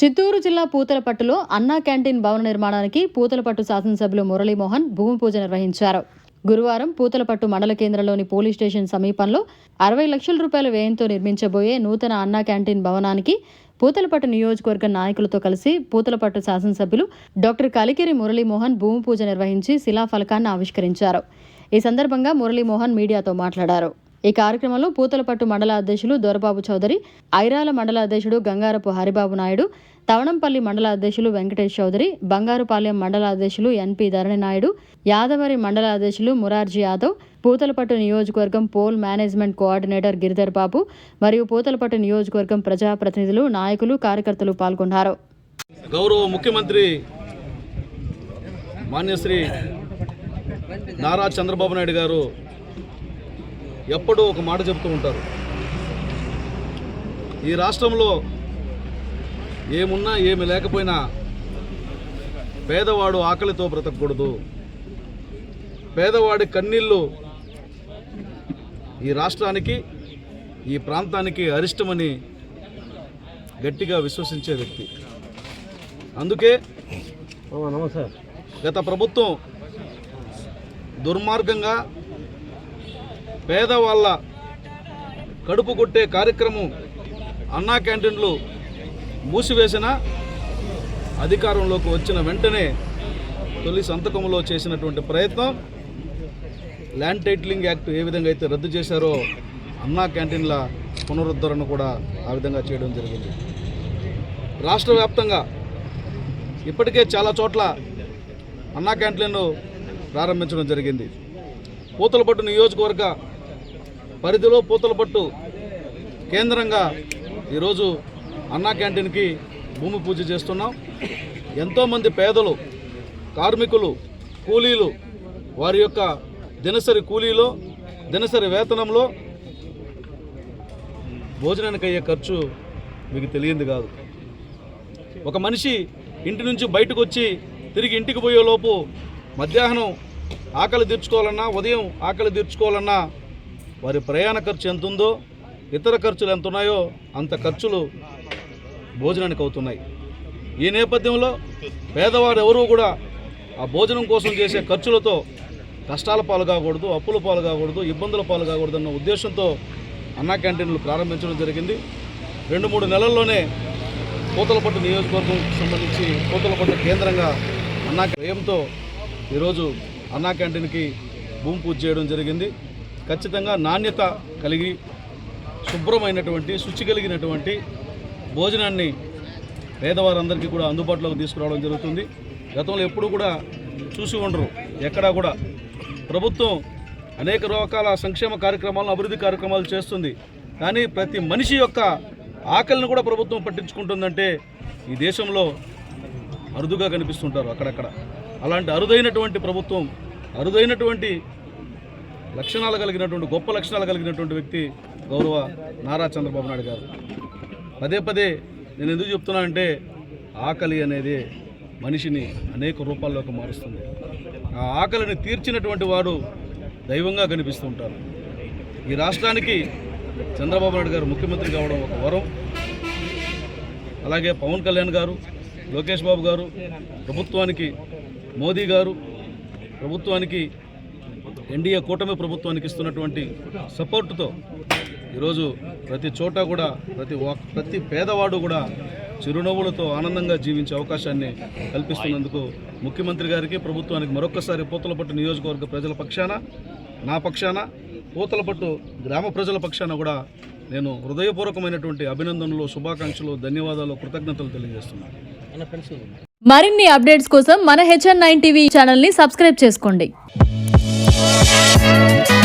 చిత్తూరు జిల్లా పూతలపట్టులో అన్నా క్యాంటీన్ భవన నిర్మాణానికి పూతలపట్టు శాసనసభ్యులు మురళీమోహన్ భూమి పూజ నిర్వహించారు. గురువారం పూతలపట్టు మండల కేంద్రంలోని పోలీస్ స్టేషన్ సమీపంలో అరవై లక్షల రూపాయల వ్యయంతో నిర్మించబోయే నూతన అన్నా క్యాంటీన్ భవనానికి పూతలపట్టు నియోజకవర్గ నాయకులతో కలిసి పూతలపట్టు శాసనసభ్యులు డాక్టర్ కలికిరి మురళీమోహన్ భూమి పూజ నిర్వహించి శిలాఫలకాన్ని ఆవిష్కరించారు. ఈ సందర్భంగా మురళీమోహన్ మీడియాతో మాట్లాడారు. ఈ కార్యక్రమంలో పూతలపట్టు మండల అధ్యక్షులు దొరబాబు చౌదరి ఐరాల మండల అధ్యక్షుడు గంగారపు హరిబాబు నాయుడు తవణంపల్లి మండల అధ్యక్షులు వెంకటేష్ చౌదరి బంగారుపాలెం మండల అధ్యక్షులు ఎన్పి ధరణి నాయుడు యాదవరి మండల అధ్యక్షులు మురార్జీ యాదవ్ పూతలపట్టు నియోజకవర్గం poll management coordinator Giridhar Babu మరియు పూతలపట్టు నియోజకవర్గం ప్రజాప్రతినిధులు నాయకులు కార్యకర్తలు పాల్గొన్నారు. గౌరవ ముఖ్యమంత్రి మాన్యశ్రీ నారా చంద్రబాబు నాయుడు గారు ఎప్పుడూ ఒక మాట చెబుతూ ఉంటారు. ఈ రాష్ట్రంలో ఏమున్నా ఏమి లేకపోయినా పేదవాడు ఆకలితో బ్రతకూడదు పేదవాడి కన్నీళ్ళు ఈ రాష్ట్రానికి ఈ ప్రాంతానికి అరిష్టమని గట్టిగా విశ్వసించే వ్యక్తి. అందుకే గత ప్రభుత్వం దుర్మార్గంగా పేదవాళ్ళ కడుపు కొట్టే కార్యక్రమం అన్నా క్యాంటీన్లు మూసివేసిన అధికారంలోకి వచ్చిన వెంటనే తొలి సంతకంలో చేసినటువంటి ప్రయత్నం ల్యాండ్ టైటిలింగ్ యాక్ట్ ఏ విధంగా అయితే రద్దు చేశారో అన్నా క్యాంటీన్ల పునరుద్ధరణ కూడా ఆ విధంగా చేయడం జరిగింది. రాష్ట్ర వ్యాప్తంగా ఇప్పటికే చాలా చోట్ల అన్నా క్యాంటీన్లు ప్రారంభించడం జరిగింది. పూతలపట్టు నియోజకవర్గ పరిధిలో పూతలపట్టు కేంద్రంగా ఈరోజు అన్నా క్యాంటీన్కి భూమి పూజ చేస్తున్నాం. ఎంతోమంది పేదలు కార్మికులు కూలీలు వారి యొక్క దినసరి కూలీలో దినసరి వేతనంలో భోజనానికి అయ్యే ఖర్చు మీకు తెలియంది కాదు. ఒక మనిషి ఇంటి నుంచి బయటకు వచ్చి తిరిగి ఇంటికి పోయేలోపు మధ్యాహ్నం ఆకలి తీర్చుకోవాలన్నా ఉదయం ఆకలి తీర్చుకోవాలన్నా వారి ప్రయాణ ఖర్చు ఎంత ఉందో ఇతర ఖర్చులు ఎంత ఉన్నాయో అంత ఖర్చులు భోజనానికి అవుతున్నాయి. ఈ నేపథ్యంలో పేదవారు ఎవరూ కూడా ఆ భోజనం కోసం చేసే ఖర్చులతో కష్టాల పాలు కాకూడదు అప్పుల పాలు కాకూడదు ఇబ్బందుల పాలు కాకూడదు అన్న ఉద్దేశంతో అన్నా క్యాంటీన్లు ప్రారంభించడం జరిగింది. రెండు మూడు నెలల్లోనే పూతలపట్టు నియోజకవర్గం సంబంధించి పూతలపట్టు కేంద్రంగా అన్నా వ్యయంతో ఈరోజు అన్నా క్యాంటీన్కి భూమి పూజ చేయడం జరిగింది. ఖచ్చితంగా నాణ్యత కలిగి శుభ్రమైనటువంటి శుచి కలిగినటువంటి భోజనాన్ని పేదవారందరికీ కూడా అందుబాటులోకి తీసుకురావడం జరుగుతుంది. గతంలో ఎప్పుడు కూడా చూసి ఉండరు ఎక్కడా కూడా. ప్రభుత్వం అనేక రకాల సంక్షేమ కార్యక్రమాలను అభివృద్ధి కార్యక్రమాలు చేస్తుంది. కానీ ప్రతి మనిషి యొక్క ఆకలిని కూడా ప్రభుత్వం పట్టించుకుంటుందంటే ఈ దేశంలో అరుదుగా కనిపిస్తుంటారు అక్కడక్కడ. అలాంటి అరుదైనటువంటి ప్రభుత్వం అరుదైనటువంటి లక్షణాలు కలిగినటువంటి గొప్ప లక్షణాలు కలిగినటువంటి వ్యక్తి గౌరవ నారా చంద్రబాబు నాయుడు గారు. పదే పదే నేను ఎందుకు చెప్తున్నానంటే ఆకలి అనేది మనిషిని అనేక రూపాల్లోకి మారుస్తుంది. ఆ ఆకలిని తీర్చినటువంటి వాడు దైవంగా కనిపిస్తూ ఉంటారు. ఈ రాష్ట్రానికి చంద్రబాబు నాయుడు గారు ముఖ్యమంత్రి కావడం ఒక వరం. అలాగే పవన్ కళ్యాణ్ గారు లోకేష్ బాబు గారు ప్రభుత్వానికి మోదీ గారు ప్రభుత్వానికి ఎన్డీఏ కూటమి ప్రభుత్వానికి ఇస్తున్నటువంటి సపోర్టుతో ఈరోజు ప్రతి చోట కూడా ప్రతి ప్రతి పేదవాడు కూడా చిరునవ్వులతో ఆనందంగా జీవించే అవకాశాన్ని కల్పిస్తున్నందుకు ముఖ్యమంత్రి గారికి ప్రభుత్వానికి మరొకసారి పూతలపట్టు నియోజకవర్గ ప్రజల పక్షాన నా పక్షాన పూతలపట్టు గ్రామ ప్రజల పక్షాన కూడా నేను హృదయపూర్వకమైనటువంటి అభినందనలు శుభాకాంక్షలు ధన్యవాదాలు కృతజ్ఞతలు తెలియజేస్తున్నాను. మరిన్ని అప్డేట్స్ కోసం మన హెచ్ఎన్ నైన్ టీవీ ఛానల్ని సబ్స్క్రైబ్ చేసుకోండి. Música